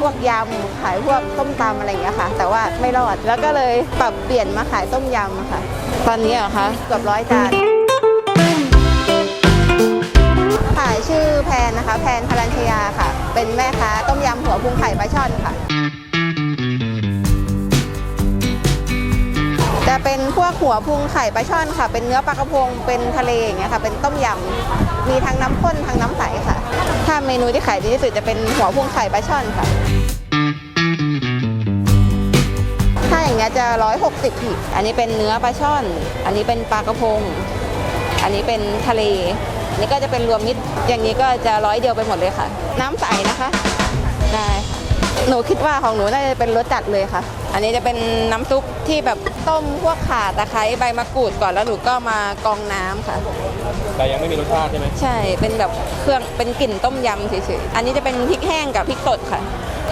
พวกยำขายพวกต้มตำอะไรอย่างเงี้ยค่ะ แต่ว่าไม่รอดแล้วก็เลยปรับเปลี่ยนมาขายต้มยำค่ะ ตอนนี้เหรอคะเกือบร้อยจานขายชื่อแพนนะคะ แพนพลัญชยาค่ะ เป็นแม่ค้าต้มยำหัวพุงไข่ปลาช่อนค่ะจะเป็นพวกหัวพุงไข่ปลาช่อนค่ะ เป็นเนื้อปลากระพงเป็นทะเลอย่างเงี้ยค่ะ เป็นต้มยำมีทั้งน้ำข้นทั้งน้ำใส เมนูที่ขายดีที่สุดจะเป็นหัวพุงไข่ปลาช่อนค่ะ ถ้าอย่างเงี้ยจะ 160อีกอันนี้เป็นเนื้อปลาช่อน อันนี้เป็นปลากระพง อันนี้เป็นทะเลนนี้ก็จะเป็นรวมมิตรอย่างนี้ก็จะร้อยเดียวไปหมดเลยค่ะ น้ำใสนะคะ ได้ค่ะ หนูคิดว่าของหนูน่าจะเป็นรสจัดเลยค่ะ อันนี้จะเป็นน้ำซุปที่แบบต้มพวกข่าตะไคร้ใบมะกรูดก่อนแล้วหนูก็มากรองน้ำค่ะ แต่ยังไม่มีรสชาติใช่ไหมใช่เป็นแบบเครื่องเป็นกลิ่นต้มยำเฉยๆอันนี้จะเป็นพริกแห้งกับพริกสดค่ะ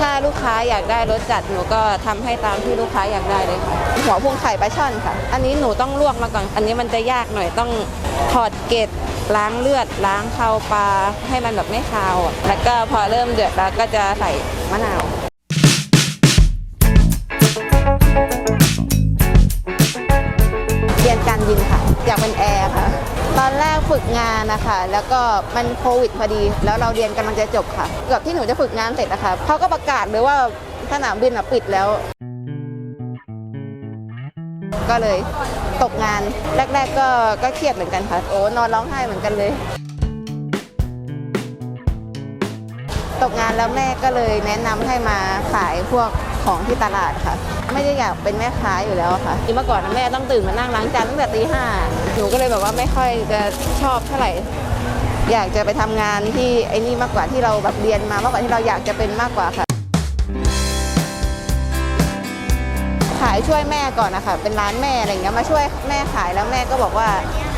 ถ้าลูกค้าอยากได้รสจัดหนูก็ทำให้ตามที่ลูกค้าอยากได้เลยค่ะ หัวพุงไข่ปลาช่อนค่ะ อันนี้หนูต้องลวกมาก่อน อันนี้มันจะยากหน่อยต้องถอดเกล็ดล้างเลือดล้างคาวปลาให้มันแบบไม่คาวอะแล้วก็พอเริ่มเดือดแล้วก็จะใส่มะนาว ฝึกงานนะคะแล้วก็มันโควิดพอดี แล้วเราเรียนกำลังจะจบค่ะเกือบที่หนูจะฝึกงานเสร็จนะคะเขาก็ประกาศเลยว่าสนามบินอะปิดแล้ว ก็เลยตกงานแรก ๆ ก็ก็เครียดเหมือนกันค่ะ โอ้นอนร้องไห้เหมือนกันเลย ตกงานแล้วแม่ก็เลยแนะนำให้มาขายพวก ของที่ตลาดค่ะ ไม่ได้อยากเป็นแม่ค้าอยู่แล้วค่ะเมื่อก่อนแม่ต้องตื่นมานั่งล้างจานตั้งแต่ตีห้าหนูก็เลยแบบว่าไม่ค่อยจะชอบเท่าไหร่อยากจะไปทำงานที่ไอ้นี่มากกว่าที่เราแบบเรียนมามากกว่าที่เราอยากจะเป็นมากกว่าค่ะ ขายช่วยแม่ก่อนนะคะเป็นร้านแม่อะไรอย่างเงี้ยมาช่วยแม่ขายแล้วแม่ก็บอกว่า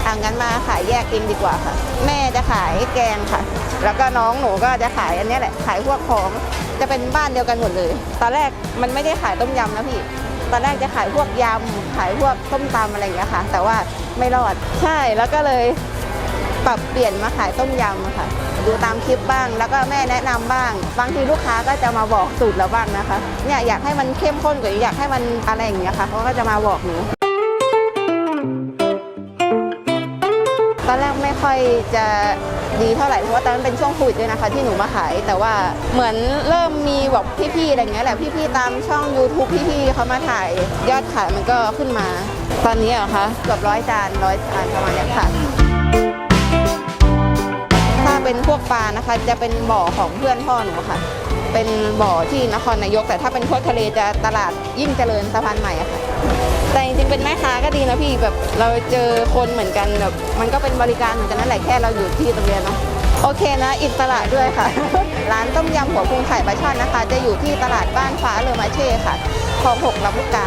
ทางงั้นมาขายแยกเองดีกว่าค่ะ แม่จะขายแกงค่ะ แล้วก็น้องหนูก็จะขายอันนี้แหละ ขายพวกของ จะเป็นบ้านเดียวกันหมดเลย ตอนแรกมันไม่ได้ขายต้มยำนะพี่ ตอนแรกจะขายพวกยำ ขายพวกต้มตำอะไรอย่างเงี้ยค่ะ แต่ว่าไม่รอด ใช่ แล้วก็เลยปรับเปลี่ยนมาขายต้มยำค่ะ ดูตามคลิปบ้าง แล้วก็แม่แนะนำบ้าง บางทีลูกค้าก็จะมาบอกสูตรเราบ้างนะคะ เนี่ยอยากให้มันเข้มข้นกว่านี้อยากให้มันอะไรอย่างเงี้ยค่ะเขาก็จะมาบอกหนู ตอนแรกไม่ค่อยจะดีเท่าไหร่เพราะว่าตอนนั้นเป็นช่วงโควิดด้วยนะคะที่หนูมาขาย แต่ว่าเหมือนเริ่มมีแบบพี่ๆอะไรเงี้ยแหละพี่ๆตามช่อง YouTube พี่ๆเขามาถ่ายยอดขายมันก็ขึ้นมา ตอนนี้เหรอคะเกือบร้อยจานร้อยจานประมาณนี้ค่ะถ้าเป็นพวกปลานะคะ จะเป็นบ่อของเพื่อนพ่อหนูค่ะ เป็นบ่อที่นครนายก แต่ถ้าเป็นพวกทะเลจะตลาดยิ่งเจริญสะพานใหม่อะค่ะ แต่จริงๆเป็นแม่ค้าก็ดีนะพี่แบบเราเจอคนเหมือนกันแบบมันก็เป็นบริการเหมือนกันนั่นแหละแค่เราอยู่ที่ตรงเนี้ยเนาะโอเคนะอิสระด้วยค่ะ ร้านต้มยำหัวพุงไข่ปลาช่อนนะคะ จะอยู่ที่ตลาดบ้านฟ้าเลอมาเช่ค่ะคลองหกลำลูกกา